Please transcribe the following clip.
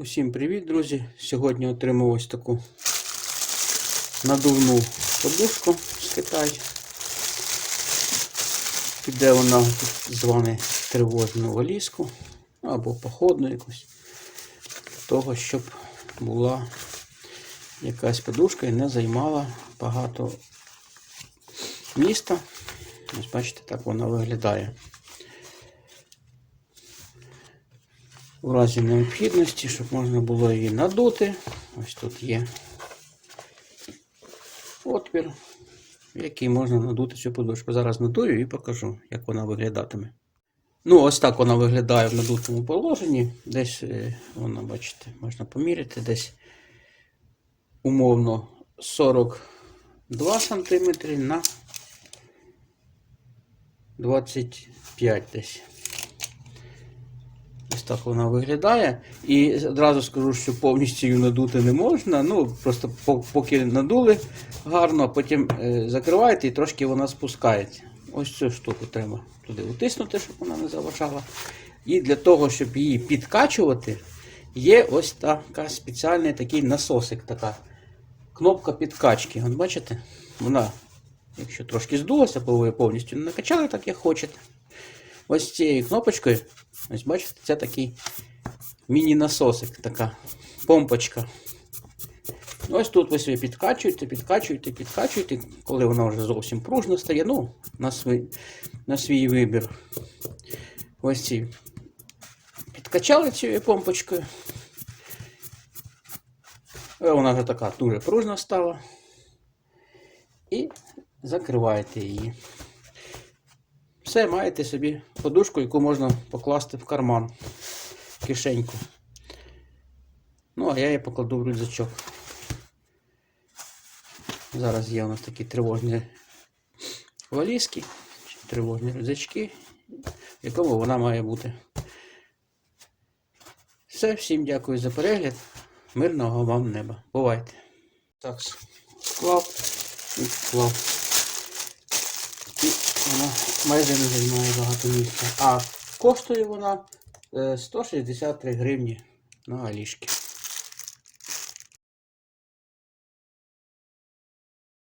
Усім привіт, друзі! Сьогодні отримав ось таку надувну подушку з Китаю. Піде вона тут зване тривожну валізку або походну якусь. Для того, щоб була якась подушка і не займала багато міста. Ось бачите, так вона виглядає. У разі необхідності, щоб можна було її надути. Ось тут є отвір, в який можна надути цю подушку. Зараз надую і покажу, як вона виглядатиме. Ну, ось так вона виглядає в надутому положенні. Десь е, вона, бачите, можна поміряти, десь умовно 42 см на 25 десь. Так вона виглядає. І одразу скажу, що повністю її надути не можна. Ну, просто поки надули гарно, потім е, закриваєте і трошки вона спускається. Ось цю штуку треба туди утиснути, щоб вона не заважала. І для того, щоб її підкачувати, є ось така спеціальний такий насосик, така кнопка підкачки. От бачите? Вона, якщо трошки здулася, бо ви повністю не накачали, так як хочете. Ось цією кнопочкою, ось бачите, це такий міні-насосик, така помпочка. Ось тут ви собі підкачуєте, підкачуєте, підкачуєте, коли вона вже зовсім пружна стає, ну, на свій, на свій вибір. Ось ці підкачали цією помпочкою. Е, Вона вже така дуже пружна стала. І закриваєте її. Все, маєте собі подушку, яку можна покласти в карман, в кишеньку. Ну, а я її покладу в рюкзачок. Зараз є у нас такі тривожні валізки, тривожні рюкзачки, в якому вона має бути. Все, всім дякую за перегляд. Мирного вам неба. Бувайте. Так, склав і склав. Вона майже не займає багато місця. А коштує вона е, 163 гривні на Алішки.